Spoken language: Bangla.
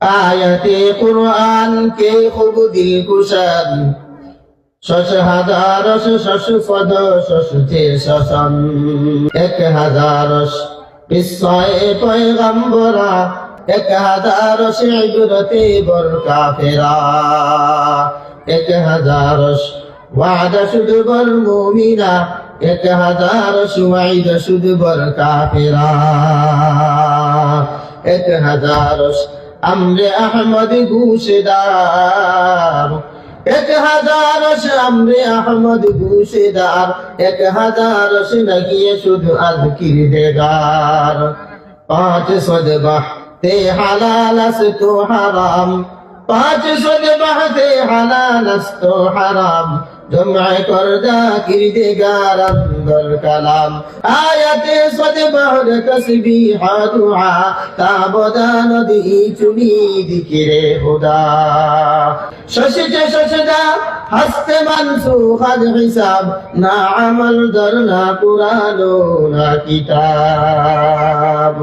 আয়াতে কুরআন কে খুব দিল কুশান। শশ হাজার, শশ পদ, শশ যে শশন। এক হাজার, বিস্ময়ে পয়গম্বরা। এক হাজার, শিবরতে বর কাফেরা। এক হাজার, ওয়াদা শুধু বর মুমিনা। এক হাজার, সুমাইদ শুধু এক হাজার আমরে আহমদ ঘুষদার এক হাজার আমরে আহমদ ঘুষদার এক হাজার লাগিয়ে শুধু আজকির দেগার। পাঁচ সদবাহ তে হালাল তো হারাম। পাঁচ সদবাহ তে হালাল তো হারাম। জমা কর জাকির দেগার আন্দর কালাম। আয়াতে সদবাহর তসবিহ দুআ তাবদান দি চুনি দিকিরে খুদা শশিতে শশদা, হস্তে মানসুখ হিসাব, না আমল দর না কুরানো না কিতাব।